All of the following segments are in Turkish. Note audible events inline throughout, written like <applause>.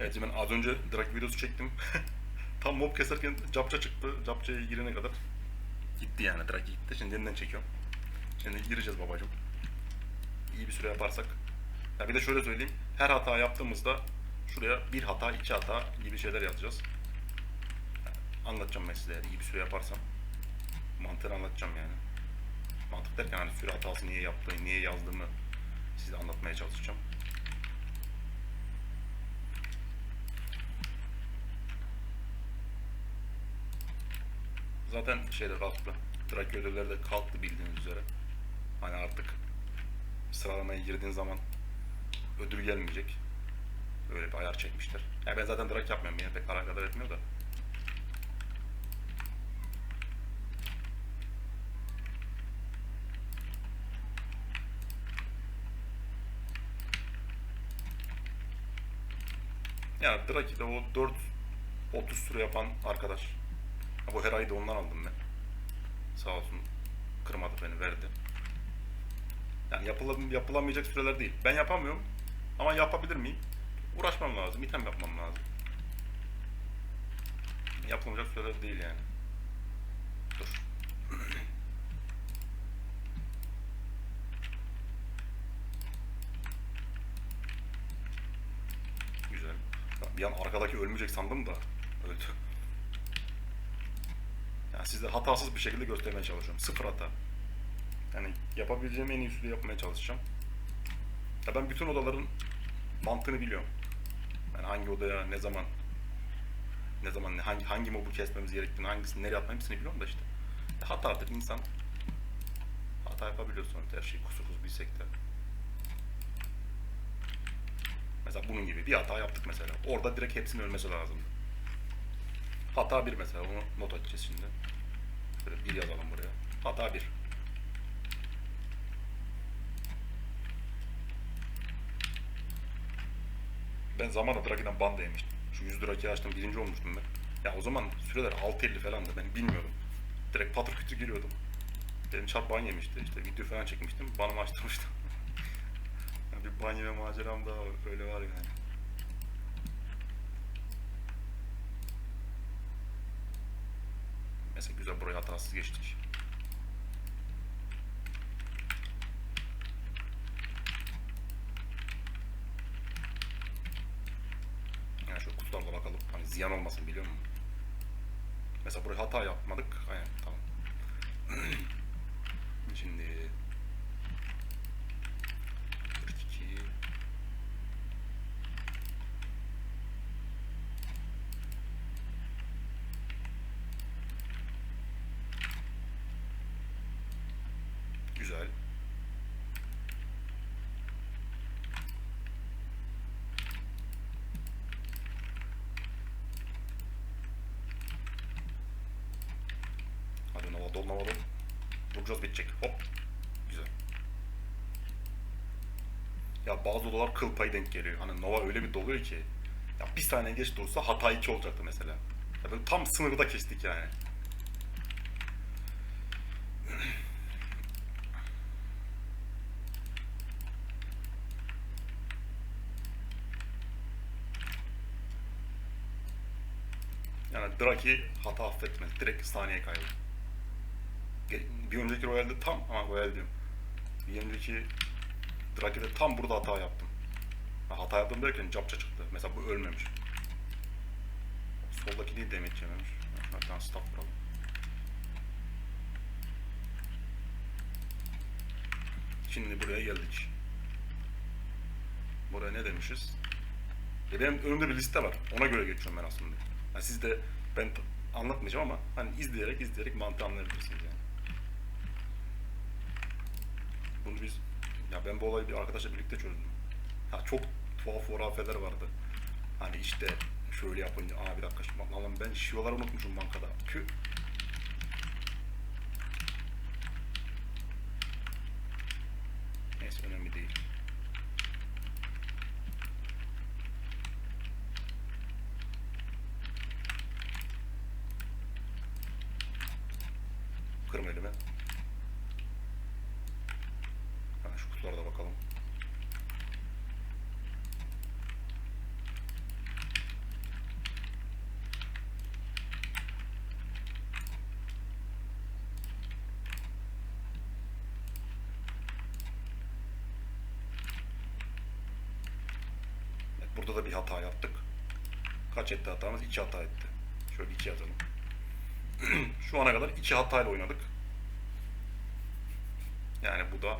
Evet ben az önce drag videosu çektim. <laughs> Tam mob keserken capça çıktı. Capçaya girene kadar gitti yani drag gitti. Şimdi yeniden çekiyorum. Şimdi gireceğiz babacım. İyi bir süre yaparsak. Ya bir de şöyle söyleyeyim. Her hata yaptığımızda şuraya bir hata, iki hata gibi şeyler yazacağız. Anlatacağım ben size iyi bir süre yaparsam. Mantığını anlatacağım yani. Mantık derken hani süre hatası niye yaptığını, niye yazdığımı size anlatmaya çalışacağım. Zaten şeyde kalktı. Trakya ödülleri de kalktı bildiğiniz üzere. Hani artık sıralamaya girdiğin zaman ödül gelmeyecek. Öyle bir ayar çekmişler. Ya ben zaten drag yapmıyorum yine pek alakadar etmiyor da. Ya Draki'de o 4 30 süre yapan arkadaş. Bu Hera'yı da ondan aldım ben. Sağ olsun kırmadı beni verdi. Yani yapıla- yapılamayacak süreler değil. Ben yapamıyorum ama yapabilir miyim? Uğraşmam lazım, item yapmam lazım. Yapılmayacak süreler değil yani. Dur. Güzel. Bir an arkadaki ölmeyecek sandım da öldü. Size hatasız bir şekilde göstermeye çalışıyorum. Sıfır hata. Yani yapabileceğim en iyi üstüde yapmaya çalışacağım. Ya ben bütün odaların mantığını biliyorum. Yani hangi odaya ne zaman ne zaman hangi hangi mobu kesmemiz gerektiğini, hangisini nereye atmamız hepsini biliyorum da işte. Hata artık insan hata yapabiliyor sonuçta her şeyi kusursuz bilsek de. Mesela bunun gibi bir hata yaptık mesela. Orada direkt hepsinin ölmesi lazım. Hata bir mesela onu not edeceğiz şimdi. Şöyle bir yazalım buraya. Hata bir. Ben zamanla Draki'den banda yemiştim. Şu 100 Draki'yi açtım birinci olmuştum ben. Ya o zaman süreler 6.50 falandı ben bilmiyordum. Direkt patır kütür giriyordum. Benim çarp ban yemişti işte video falan çekmiştim. Banımı açtırmıştım. <laughs> Bir ban yeme maceram daha öyle var yani. Mesela güzel burayı hatasız geçtik. Yani şu kutularla bakalım. Hani ziyan olmasın biliyor musun? Mesela buraya hata yapmadık. Aynen tamam. Şimdi 42 Güzel. Hadi Nova dol Nova dol. Vuracağız bitecek. Hop. Güzel. Ya bazı odalar kıl payı denk geliyor. Hani Nova öyle bir doluyor ki. Ya bir saniye geç dursa hata 2 olacaktı mesela. Ya böyle tam sınırda kestik yani. Yani Draki hata affetmez. Direkt saniye kaybı. Bir önceki Royal'de tam ama Royal diyorum. Bir önceki Draki'de tam burada hata yaptım. Ha, hata yaptım derken capça çıktı. Mesela bu ölmemiş. Soldaki değil demek yememiş. Ha, Bir staff vuralım. Şimdi buraya geldik. Buraya ne demişiz? E benim önümde bir liste var. Ona göre geçiyorum ben aslında. Yani siz de ben anlatmayacağım ama hani izleyerek izleyerek mantığı anlayabilirsiniz yani. Bunu biz ya ben bu olayı bir arkadaşla birlikte çözdüm. Ha çok tuhaf hurafeler vardı. Hani işte şöyle yapınca aa bir dakika şimdi lan ben şivaları unutmuşum bankada. Tüh. Bırakırım elime. Ha, şu kutulara da bakalım. Evet, burada da bir hata yaptık. Kaç etti hatamız? 2 hata etti. Şöyle 2 yazalım. <clears throat> Şu ana kadar 2 hatayla oynadık. Yani bu da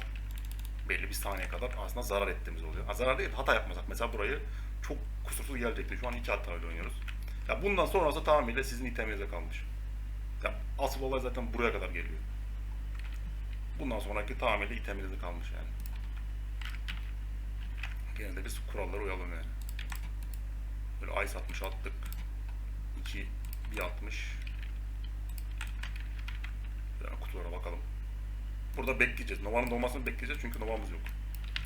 belli bir saniye kadar aslında zarar ettiğimiz oluyor. Ha, zarar değil, hata yapmasak. Mesela burayı çok kusursuz gelecekti. Şu an 2 hatayla oynuyoruz. Ya bundan sonrası tamamıyla sizin iteminize kalmış. Ya asıl olay zaten buraya kadar geliyor. Bundan sonraki tamamıyla iteminize kalmış yani. Gene de biz kurallara uyalım yani. Böyle ice 60 attık. 2 bir 60. Yani kutulara bakalım. Burada bekleyeceğiz. Nova'nın dolmasını bekleyeceğiz çünkü Nova'mız yok.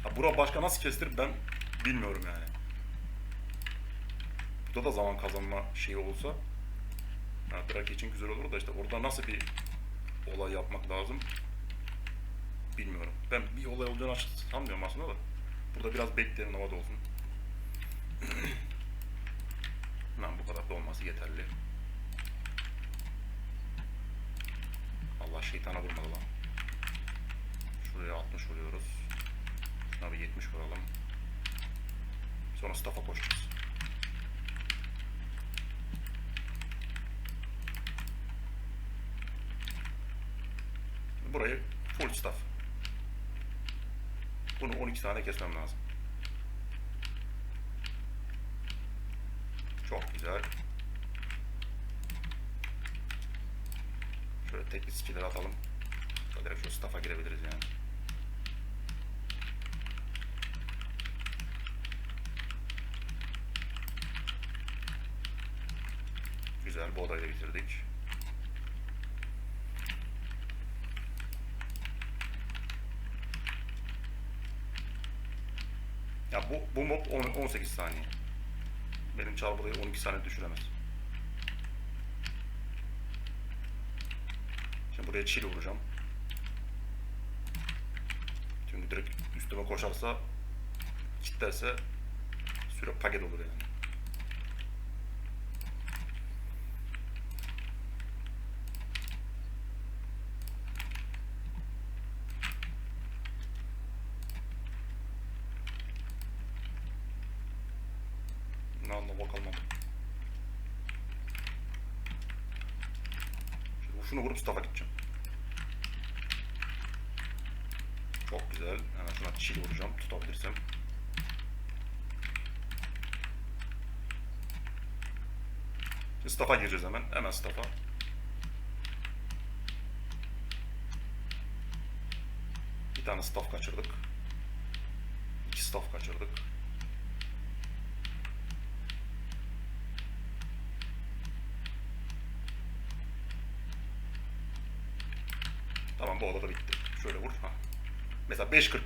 Ha, bura başka nasıl kestirir ben bilmiyorum yani. Burada da zaman kazanma şeyi olsa Drake için güzel olur da işte orada nasıl bir olay yapmak lazım bilmiyorum. Ben bir olay olacağını sanmıyorum aslında da. Burada biraz bekleyelim Nova'da olsun. <clears throat> Lan bu kadar da olması yeterli. Allah şeytana vurmadı lan. Şuraya 60 vuruyoruz. Şuna bir 70 vuralım. Sonra staff'a koşacağız. Burayı full staff. Bunu 12 tane kesmem lazım. Çok güzel. Şöyle tek bir skiller atalım. Direkt şu staff'a girebiliriz yani. Güzel, bu odayı da bitirdik. Ya bu, bu mob on- 18 saniye. Benim çarpılayı 12 saniye düşüremez. Şimdi buraya çil vuracağım. Çünkü direkt üstüme koşarsa kitlerse süre paket olur yani. Ne anlamı kalmadı. Şimdi şunu vurup staff'a gideceğim. Çok güzel. Hemen şuna çil vuracağım tutabilirsem. Şimdi staff'a gireceğiz hemen. Hemen staff'a. Bir tane staff kaçırdık. İki staff kaçırdık. Tamam bu odada bitti. Şöyle vur. Ha. Mesela 5.41.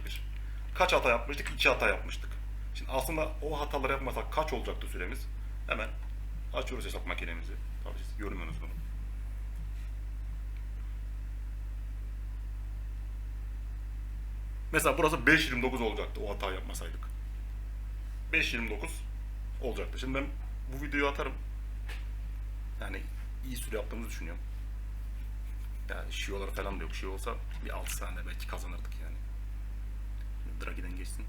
Kaç hata yapmıştık? 2 hata yapmıştık. Şimdi aslında o hataları yapmasak kaç olacaktı süremiz? Hemen açıyoruz hesap makinemizi. Tabii siz görmüyorsunuz bunu. Mesela burası 5.29 olacaktı o hata yapmasaydık. 5.29 olacaktı. Şimdi ben bu videoyu atarım. Yani iyi süre yaptığımızı düşünüyorum. Yani şiyolar falan da yok. Şiyo olsa bir 6 saniye belki kazanırdık yani. Dragi'den geçsin.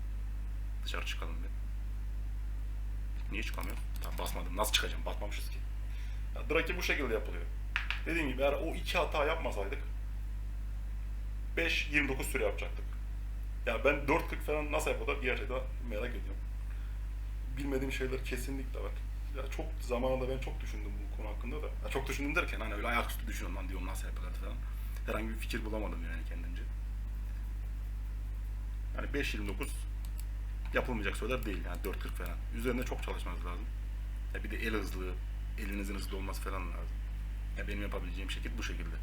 Dışarı çıkalım bir. Niye çıkamıyor? Tamam basmadım. Nasıl çıkacağım? Basmamışız ki. Ya, Dragi bu şekilde yapılıyor. Dediğim gibi eğer o iki hata yapmasaydık 5-29 süre yapacaktık. Ya ben 4.40 falan nasıl yapılır gerçekten merak ediyorum. Bilmediğim şeyler kesinlikle var. Ya çok zamanında ben çok düşündüm bu konu hakkında da. Ya çok düşündüm derken hani öyle ayaküstü düşünüyorum lan diyorum nasıl yapılır falan. Herhangi bir fikir bulamadım yani kendimce. Yani 5.29 yapılmayacak söyler değil yani 4.40 falan. Üzerinde çok çalışmanız lazım. Ya bir de el hızlı, elinizin hızlı olması falan lazım. Ya benim yapabileceğim şekil bu şekilde.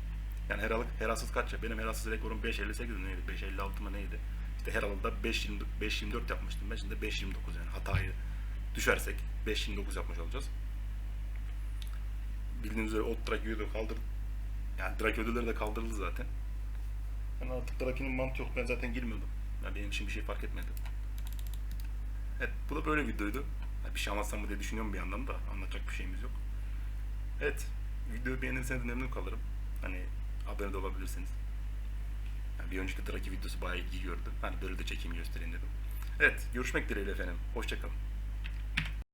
Yani heralık, herasız kaç ya? Benim herasız rekorum 5.58 mi neydi? 5.56 mı neydi? İşte her da 5.24 yapmıştım ben. Şimdi 5.29 yani hatayı düşersek 5.29 yapmış olacağız. Bildiğiniz üzere ot Drake'yi de kaldır. Yani Drake ödülleri de kaldırıldı zaten. Yani artık Drake'nin mantığı yok. Ben zaten girmiyordum. Yani benim için bir şey fark etmedi. Evet bu da böyle bir videoydu. Yani bir şey anlatsam mı diye düşünüyorum bir yandan da. Anlatacak bir şeyimiz yok. Evet. Videoyu beğenirseniz memnun kalırım. Hani abone de olabilirsiniz. Yani bir önceki Drake videosu bayağı ilgi gördü. Hani böyle de çekeyim göstereyim dedim. Evet görüşmek dileğiyle efendim. Hoşçakalın.